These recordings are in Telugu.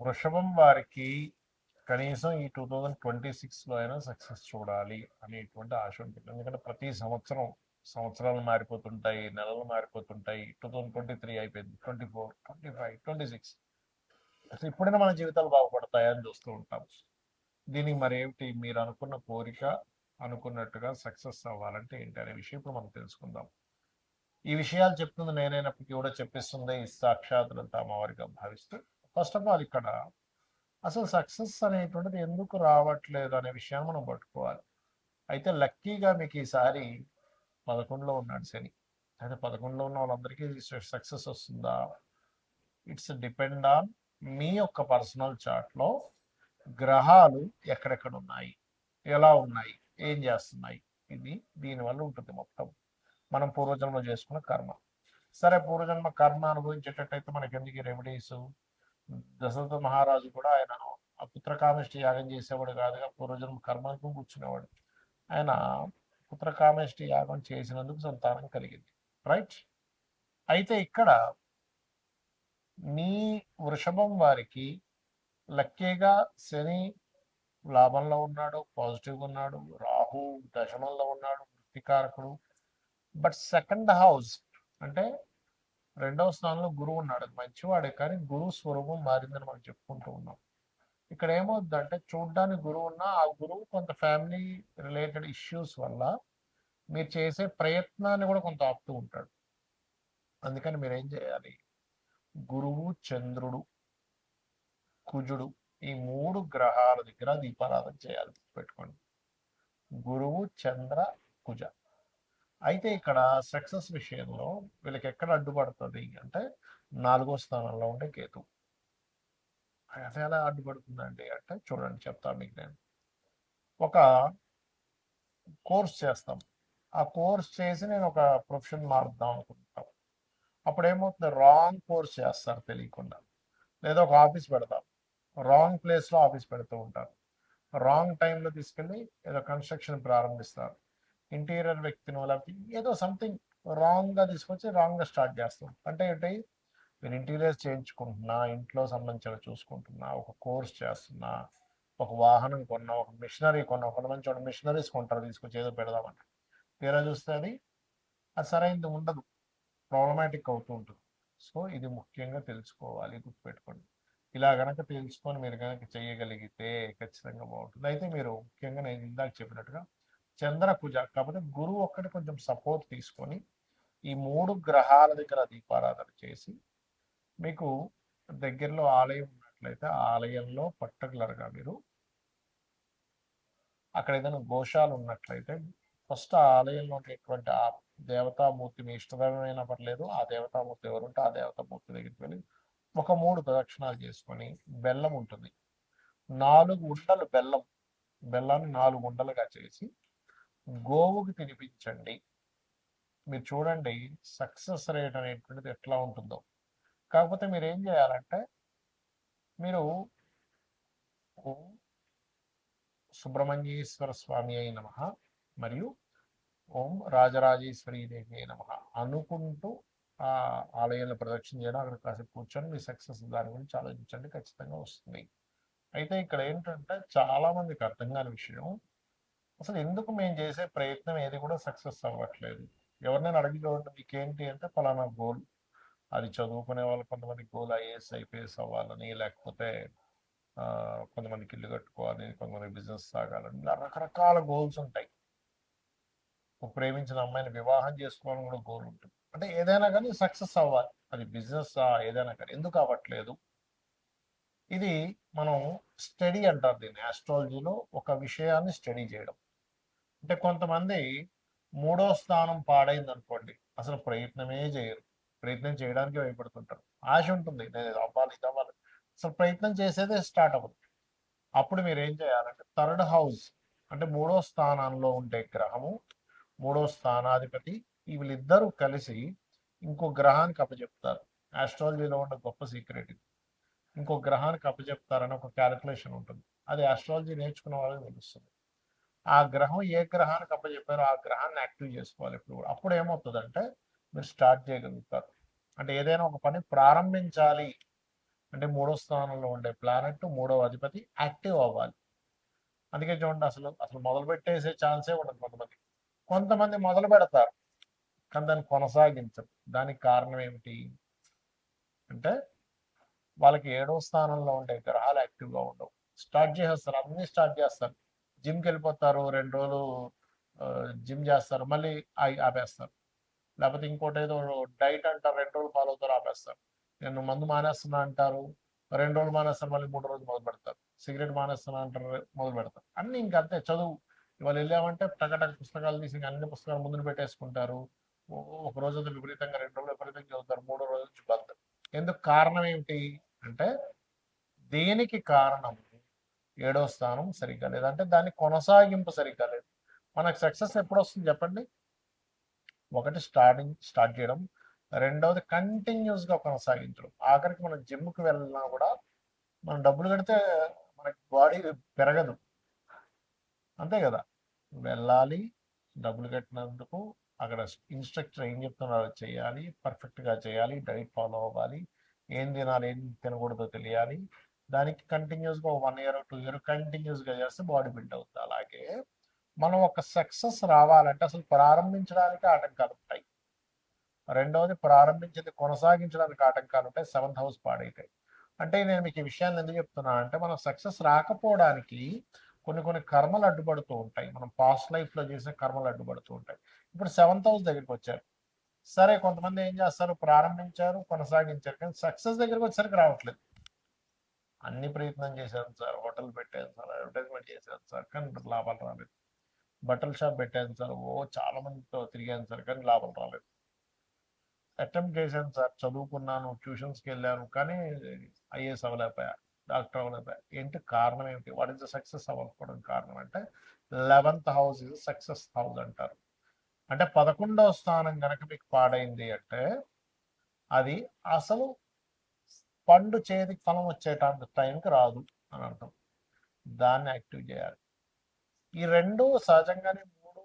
వృషభం వారికి కనీసం ఈ టూ థౌజండ్ ట్వంటీ సిక్స్లో అయినా సక్సెస్ చూడాలి అనేటువంటి ఆశ ఉంటుంది. ఎందుకంటే ప్రతి సంవత్సరం సంవత్సరాలు మారిపోతుంటాయి నెలలు మారిపోతుంటాయి. టూ థౌజండ్ ట్వంటీ త్రీ అయిపోయింది twenty four twenty five twenty six. అసలు ఇప్పుడైనా మన జీవితాలు బాగుపడతాయని చూస్తూ ఉంటాం దీనికి మరి ఏమిటి? మీరు అనుకున్న కోరిక అనుకున్నట్టుగా సక్సెస్ అవ్వాలంటే ఏంటి అనే విషయం ఇప్పుడు మనం తెలుసుకుందాం. ఈ విషయాలు చెప్తుంది నేనైనప్పటికీ కూడా చెప్పిస్తుంది ఈ సాక్షాత్తులంతా అమ్మవారిగా భావిస్తూ ఫస్ట్ ఆఫ్ ఆల్ ఇక్కడ అసలు సక్సెస్ అనేటువంటిది ఎందుకు రావట్లేదు అనే విషయాన్ని మనం పట్టుకోవాలి. అయితే లక్కీగా మీకు ఈసారి పదకొండులో ఉన్నాడు శని. అయితే పదకొండులో ఉన్న వాళ్ళందరికీ సక్సెస్ వస్తుందా? ఇట్స్ డిపెండ్ ఆన్ మీ యొక్క పర్సనల్ చార్ట్లో గ్రహాలు ఎక్కడెక్కడ ఉన్నాయి? ఎలా ఉన్నాయి? ఏం చేస్తున్నాయి? ఇది దీనివల్ల ఉంటుంది మొత్తం. మనం పూర్వజన్మలో చేసుకున్న కర్మ. సరే పూర్వజన్మ కర్మ అనుభవించేటట్టయితే మనకి ఎందుకు రెమెడీస్ దశరథ మహారాజు కూడా ఆయనను ఆ పుత్రకామేష్టి యాగం చేసేవాడు కాదుగా పూర్వజన్మ కర్మకు కూర్చునేవాడు. ఆయన పుత్రకామేష్టి యాగం చేసినందుకు సంతానం కలిగింది. రైట్? అయితే ఇక్కడ మీ వృషభం వారికి లక్కీగా శని లాభంలో ఉన్నాడు పాజిటివ్ ఉన్నాడు రాహు దశమంలో ఉన్నాడు వృత్తికారకుడు. బట్ సెకండ్ హౌస్ అంటే రెండవ స్థానంలో గురువు ఉన్నాడు. అది మంచివాడే కానీ గురువు స్వరూపం మారిందని మనం చెప్పుకుంటూ ఉన్నాం. ఇక్కడ ఏమవుద్దంటే చూడ్డానికి గురువు ఉన్నా ఆ గురువు కొంత ఫ్యామిలీ రిలేటెడ్ ఇష్యూస్ వల్ల మీరు చేసే ప్రయత్నాన్ని కూడా కొంత ఆపుతూ ఉంటాడు. అందుకని మీరు ఏం చేయాలి? గురువు చంద్రుడు కుజుడు ఈ మూడు గ్రహాల దగ్గర దీపారాధన చేయాలి పెట్టుకోండి గురువు చంద్ర కుజ. అయితే ఇక్కడ సక్సెస్ విషయంలో వీళ్ళకి ఎక్కడ అడ్డుపడుతుంది అంటే నాలుగో స్థానంలో ఉండే కేతు. అది ఎలా అడ్డుపడుతుందండి అంటే చూడండి చెప్తాను మీకు నేను. ఒక కోర్స్ చేస్తాం. ఆ కోర్స్ చేసి నేను ఒక ప్రొఫెషన్ మారుద్దాం అనుకుంటాం అప్పుడు ఏమవుతుంది రాంగ్ కోర్స్ చేస్తారు తెలియకుండా. లేదా ఒక ఆఫీస్ పెడతాం. రాంగ్ ప్లేస్లో ఆఫీస్ పెడుతూ ఉంటారు. రాంగ్ టైంలో తీసుకెళ్ళి ఏదో కన్స్ట్రక్షన్ ప్రారంభిస్తారు. ఇంటీరియర్ వ్యక్తిని లేకపోతే ఏదో సంథింగ్ రాంగ్గా తీసుకొచ్చి రాంగ్గా స్టార్ట్ చేస్తాం. అంటే ఏంటి? మీరు ఇంటీరియర్స్ చేయించుకుంటున్నా ఇంట్లో సంబంధించిన చూసుకుంటున్నా ఒక కోర్స్ చేస్తున్నా ఒక వాహనం కొన్నా ఒక మిషనరీ కొన్నా కొంతమంది చూడండి మిషనరీస్ కొంటారు తీసుకొచ్చి ఏదో పెడదామంట తీరా చూస్తే అది అది సరైనది ఉండదు. ప్రాబ్లమాటిక్ అవుతూ ఉంటుంది. సో ఇది ముఖ్యంగా తెలుసుకోవాలి గుర్తుపెట్టుకోండి. ఇలా కనుక తెలుసుకొని మీరు కనుక చేయగలిగితే ఖచ్చితంగా బాగుంటుంది. అయితే మీరు ముఖ్యంగా నేను ఇందాక చెప్పినట్టుగా చంద్ర కుజ కాకపోతే గురువు ఒక్కటి కొంచెం సపోర్ట్ తీసుకొని ఈ మూడు గ్రహాల దగ్గర దీపారాధన చేసి మీకు దగ్గరలో ఆలయం ఉన్నట్లయితే ఆ ఆలయంలో పర్టికులర్గా మీరు అక్కడ ఏదైనా గోశాలు ఉన్నట్లయితే ఫస్ట్ ఆలయంలో ఉండేటువంటి ఆ దేవతామూర్తి మీ ఇష్టదైవమైనా పర్లేదు ఆ దేవతామూర్తి ఎవరుంటే ఆ దేవతామూర్తి దగ్గరికి వెళ్ళి ఒక మూడు ప్రదక్షిణాలు చేసుకొని బెల్లం ఉంటుంది. నాలుగు ఉండలు బెల్లం బెల్లాన్ని నాలుగు ఉండలుగా చేసి గోవుకి తినిపించండి. మీరు చూడండి సక్సెస్ రేట్ అనేటువంటిది ఎట్లా ఉంటుందో. కాకపోతే మీరు ఏం చేయాలంటే మీరు ఓం సుబ్రహ్మణ్యేశ్వర స్వామి అయి నమ మరియు ఓం రాజరాజేశ్వరి దేవి అయిన నమ అనుకుంటూ ఆ ఆలయంలో ప్రదక్షిణ చేయడం అక్కడ కాసేపు కూర్చొని మీ సక్సెస్ దాని గురించి ఆలోచించండి ఖచ్చితంగా వస్తుంది. అయితే ఇక్కడ ఏంటంటే చాలా మందికి అర్థం కాని విషయం అసలు ఎందుకు మేము చేసే ప్రయత్నం ఏది కూడా సక్సెస్ అవ్వట్లేదు. ఎవరినైనా అడిగి చూడండి మీకేంటి అంటే ఫలానా గోల్. అది చదువుకునే వాళ్ళు కొంతమంది గోల్ ఐఏఎస్ ఐపీఎస్ అవ్వాలని లేకపోతే కొంతమందికి ఇల్లు కట్టుకోవాలి కొంతమంది బిజినెస్ సాగాలని ఇలా రకరకాల గోల్స్ ఉంటాయి. ఒక ప్రేమించిన అమ్మాయిని వివాహం చేసుకోవాలని కూడా గోల్ ఉంటుంది. అంటే ఏదైనా కానీ సక్సెస్ అవ్వాలి. అది బిజినెస్ ఏదైనా కానీ ఎందుకు అవ్వట్లేదు? ఇది మనం స్టడీ అంటారు దీన్ని. ఆస్ట్రాలజీలో ఒక విషయాన్ని స్టడీ చేయడం. అంటే కొంతమంది మూడో స్థానం పాడైంది అనుకోండి అసలు ప్రయత్నమే చేయరు. ప్రయత్నం చేయడానికి భయపడుతుంటారు. ఆశ ఉంటుంది నేను ఇది అవ్వాలి ఇది అవ్వాలి. అసలు ప్రయత్నం చేసేదే స్టార్ట్ అవ్వదు. అప్పుడు మీరు ఏం చేయాలంటే థర్డ్ హౌస్ అంటే మూడో స్థానంలో ఉండే గ్రహము మూడో స్థానాధిపతి వీళ్ళిద్దరూ కలిసి ఇంకో గ్రహానికి అప్పచెప్తారు ఆస్ట్రాలజీలో ఉన్న గొప్ప సీక్రెట్ ఇది. ఇంకో గ్రహానికి అప్పచెప్తారని ఒక క్యాలిక్యులేషన్ ఉంటుంది. అది ఆస్ట్రాలజీ నేర్చుకున్న వాళ్ళకి తెలుస్తుంది. ఆ గ్రహం ఏ గ్రహానికి అప్పచెప్పారో ఆ గ్రహాన్ని యాక్టివ్ చేసుకోవాలి ఇప్పుడు కూడా. అప్పుడు ఏమవుతుందంటే మీరు స్టార్ట్ చేయగలుగుతారు. అంటే ఏదైనా ఒక పని ప్రారంభించాలి. అంటే మూడో స్థానంలో ఉండే ప్లానెట్ మూడవ అధిపతి యాక్టివ్ అవ్వాలి. అందుకే చూడండి అసలు అసలు మొదలు పెట్టేసే ఛాన్సే ఉండదు కొంతమంది కొంతమంది మొదలు పెడతారు కానీ దాన్ని కొనసాగించరు. దానికి కారణం ఏమిటి? అంటే వాళ్ళకి ఏడో స్థానంలో ఉండే గ్రహాలు యాక్టివ్గా ఉండవు. స్టార్ట్ చేసేస్తారు అన్ని స్టార్ట్ చేస్తారు. జిమ్కి వెళ్ళిపోతారు రెండు రోజులు జిమ్ చేస్తారు మళ్ళీ ఆపేస్తారు. లేకపోతే ఇంకోటి ఏదో డైట్ అంటారు రెండు రోజులు ఫాలో అవుతారు ఆపేస్తారు. నేను మందు మానేస్తున్నా అంటారు రెండు రోజులు మానేస్తారు మళ్ళీ మూడు రోజులు మొదలు పెడతారు. సిగరెట్ మానేస్తున్నా అంటారు మొదలు పెడతారు. అన్ని ఇంకా అంతే చదువు. ఇవాళ వెళ్ళామంటే టకటక పుస్తకాలు తీసి అన్ని పుస్తకాలు ముందుని పెట్టేసుకుంటారు. ఒక రోజు విపరీతంగా రెండు రోజులు విపరీతంగా చదువుతారు మూడో రోజు నుంచి బంద్ ఎందుకు కారణం ఏమిటి అంటే దేనికి కారణం? ఏడో స్థానం సరిగ్గా లేదు. అంటే దాని కొనసాగింపు సరిగ్గా లేదు. మనకు సక్సెస్ ఎప్పుడు వస్తుంది చెప్పండి? ఒకటి స్టార్టింగ్ స్టార్ట్ చేయడం. రెండవది కంటిన్యూస్గా కొనసాగించడం. ఆఖరికి మనం జిమ్కి వెళ్ళినా కూడా మనం డబ్బులు కడితే మనకి బాడీ పెరగదు. అంతే కదా? వెళ్ళాలి డబ్బులు కట్టినందుకు అక్కడ ఇన్స్ట్రక్టర్ ఏం చెప్తున్నారో చేయాలి పర్ఫెక్ట్గా చేయాలి డైట్ ఫాలో అవ్వాలి ఏం తినాలి ఏం తినకూడదో తెలియాలి. దానికి కంటిన్యూస్గా వన్ ఇయర్ టూ ఇయర్ కంటిన్యూస్గా చేస్తే బాడీ బిల్డ్ అవుతుంది అలాగే మనం ఒక సక్సెస్ రావాలంటే అసలు ప్రారంభించడానికి ఆటంకాలు ఉంటాయి. రెండవది ప్రారంభించింది కొనసాగించడానికి ఆటంకాలు ఉంటాయి. సెవెంత్ హౌస్ పాడైతాయి అంటే నేను మీకు ఈ విషయాన్ని ఎందుకు చెప్తున్నా అంటే మనం సక్సెస్ రాకపోవడానికి కొన్ని కొన్ని కర్మలు అడ్డుపడుతూ ఉంటాయి. మనం పాస్ట్ లైఫ్లో చేసే కర్మలు అడ్డుపడుతూ ఉంటాయి. ఇప్పుడు సెవెంత్ హౌస్ దగ్గరికి వచ్చారు. సరే కొంతమంది ఏం చేస్తారు? ప్రారంభించారు కొనసాగించారు. కానీ సక్సెస్ దగ్గరికి వచ్చేసరికి రావట్లేదు. అన్ని ప్రయత్నం చేశాను సార్. హోటల్ పెట్టాను సార్. అడ్వర్టైజ్మెంట్ చేశాను సార్. కానీ లాభాలు రాలేదు. బట్టల షాప్ పెట్టాను సార్. ఓ చాలా మందితో తిరిగాను సార్ కానీ లాభాలు రాలేదు. అటెంప్ట్ చేశాను సార్. చదువుకున్నాను ట్యూషన్స్కి వెళ్ళాను కానీ ఐఏఎస్ అవ్వలేకపోయా డాక్టర్ అవ్వలేకపోయా. ఏంటి కారణం ఏమిటి? వాట్ ఇస్ ద సక్సెస్ అవ్వకపోవడం కారణం అంటే eleventh house is success house అంటారు. అంటే పదకొండవ స్థానం కనుక మీకు పాడైంది అంటే అది అసలు పండు చేతికి ఫలం వచ్చేటానికి టైంకి రాదు అని అర్థం. దాన్ని యాక్టివ్ చేయాలి. ఈ రెండు సహజంగానే మూడు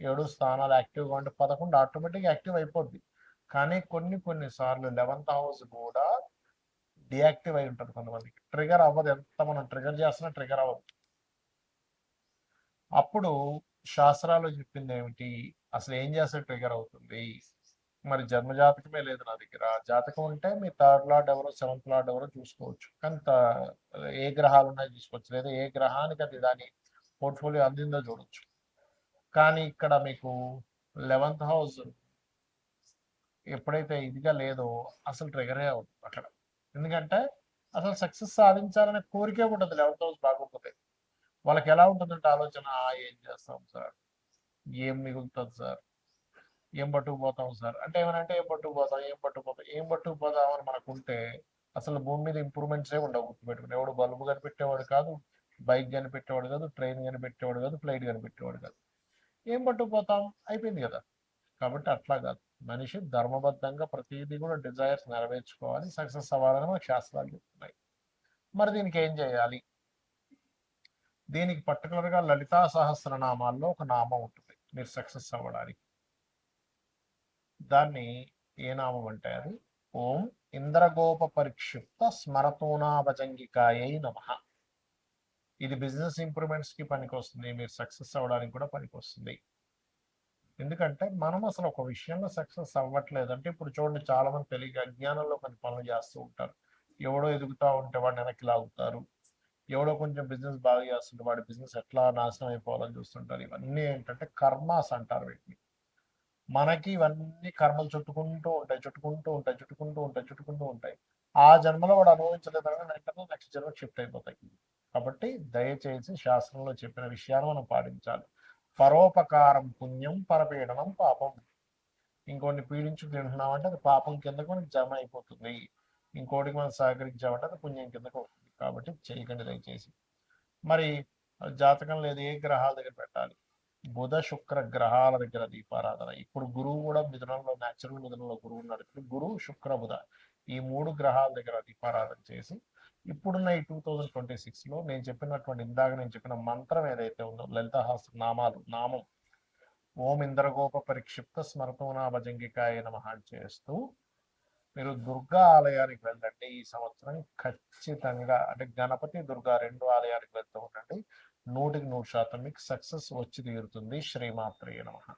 ఏడు స్థానాలు యాక్టివ్గా ఉంటే పదకొండు ఆటోమేటిక్గా యాక్టివ్ అయిపోద్ది. కానీ కొన్ని కొన్ని సార్లు లెవెన్త్ హౌస్ కూడా డియాక్టివ్ అయి ఉంటుంది కొంతమందికి. ట్రిగర్ అవ్వదు. ఎంత మనం ట్రిగర్ చేస్తున్నా ట్రిగర్ అవ్వదు. అప్పుడు శాస్త్రాలు చెప్పింది ఏమిటి? అసలు ఏం చేస్తే ట్రిగర్ అవుతుంది? మరి జన్మ జాతకమే లేదు నా దగ్గర. జాతకం ఉంటే మీ థర్డ్ లార్డ్ ఎవరో సెవెంత్ లార్డ్ ఎవరో చూసుకోవచ్చు. కానీ ఏ గ్రహాలు ఉన్నాయో చూసుకోవచ్చు లేదా ఏ గ్రహానికి అది దాని పోర్ట్ఫోలియో అందిందో చూడొచ్చు. కానీ ఇక్కడ మీకు లెవెంత్ హౌస్ ఎప్పుడైతే ఇదిగా లేదో అసలు ట్రిగరే అవుతుంది అక్కడ. ఎందుకంటే అసలు సక్సెస్ సాధించాలనే కోరికే ఉంటుంది. లెవెంత్ హౌస్ బాగోకపోతే వాళ్ళకి ఎలా ఉంటుందంటే ఆలోచన ఏం చేస్తాం సార్? ఏం మిగులుతుంది సార్? ఏం పట్టుకుపోతాం సార్? అంటే ఏమనంటే ఏం పట్టుకుపోతాం ఏం పట్టుకుపోతాం ఏం పట్టుకుపోతాం అని మనకు ఉంటే అసలు భూమి మీద ఇంప్రూవ్మెంట్సే ఉండవు గుర్తుపెట్టుకుని. ఎవడు బల్బు కనిపెట్టేవాడు కాదు బైక్ కనిపెట్టేవాడు కాదు ట్రైన్ కనిపెట్టేవాడు కాదు ఫ్లైట్ కనిపెట్టేవాడు కాదు. ఏం పట్టుకుపోతాం? అయిపోయింది కదా. కాబట్టి అట్లా కాదు. మనిషి ధర్మబద్ధంగా ప్రతిదీ కూడా డిజైర్స్ నెరవేర్చుకోవాలి. సక్సెస్ అవ్వాలని మనకు శాస్త్రాలు చెప్తున్నాయి. మరి దీనికి ఏం చేయాలి? దీనికి పర్టికులర్గా లలితా సహస్రనామాల్లో ఒక నామం ఉంటుంది. మీరు సక్సెస్ అవ్వడానికి. దాన్ని ఏ నామం అంటే అది? ఓం ఇంద్రగోప పరిక్షిప్త స్మరతోనాభజంగికాయై నమ. ఇది బిజినెస్ ఇంప్రూవ్మెంట్స్కి పనికొస్తుంది. మీరు సక్సెస్ అవ్వడానికి కూడా పనికొస్తుంది. ఎందుకంటే మనం అసలు ఒక విషయంలో సక్సెస్ అవ్వట్లేదు. అంటే ఇప్పుడు చూడండి చాలా మంది తెలియక అజ్ఞానంలో కొన్ని పనులు చేస్తూ ఉంటారు. ఎవడో ఎదుగుతా ఉంటే వాడిని వెనక్కి లాగుతారు. ఎవడో కొంచెం బిజినెస్ బాగా చేస్తుంటే వాడి బిజినెస్ ఎట్లా నాశనం అయిపోవాలని చూస్తుంటారు. ఇవన్నీ ఏంటంటే కర్మాస్ అంటారు వీటిని. మనకి ఇవన్నీ కర్మలు చుట్టుకుంటూ ఉంటాయి చుట్టుకుంటూ ఉంటాయి చుట్టుకుంటూ ఉంటాయి చుట్టుకుంటూ ఉంటాయి. ఆ జన్మలో వాడు అనుభవించలేదు వెంటనే నెక్స్ట్ జన్మ షిఫ్ట్ అయిపోతాయి. కాబట్టి దయచేసి శాస్త్రంలో చెప్పిన విషయాలు మనం పాటించాలి. పరోపకారం పుణ్యం పరపీడనం పాపం. ఇంకోటి పీడించు తింటున్నామంటే అది పాపం కిందకు మనకి జమ అయిపోతుంది. ఇంకోటికి మనం సహకరించామంటే అది పుణ్యం కిందకు వస్తుంది కాబట్టి చేయకండి దయచేసి. మరి జాతకం లేదు ఏ గ్రహాల దగ్గర పెట్టాలి? బుధ శుక్ర గ్రహాల దగ్గర దీపారాధన. ఇప్పుడు గురువు కూడా మిథునంలో న్యాచురల్ మిథునంలో గురువు ఉన్నాడు. ఇప్పుడు గురువు శుక్ర బుధ ఈ మూడు గ్రహాల దగ్గర దీపారాధన చేసి ఇప్పుడున్న ఈ టూ థౌజండ్ ట్వంటీ సిక్స్లో నేను చెప్పినటువంటి ఇందాక నేను చెప్పిన మంత్రం ఏదైతే ఉందో లలితహాస నామాలు నామం ఓం ఇంద్రగోప పరిక్షిప్త స్మరతోనా భజంగికాయ నమః చేస్తూ మీరు దుర్గా ఆలయానికి వెళ్ళండి ఈ సంవత్సరం. ఖచ్చితంగా అంటే గణపతి దుర్గా రెండు ఆలయానికి వెళ్తూ ఉండండి. నూటికి నూరు శాతం మీకు సక్సెస్ వచ్చి తీరుతుంది. శ్రీమాత్రేయ నమ.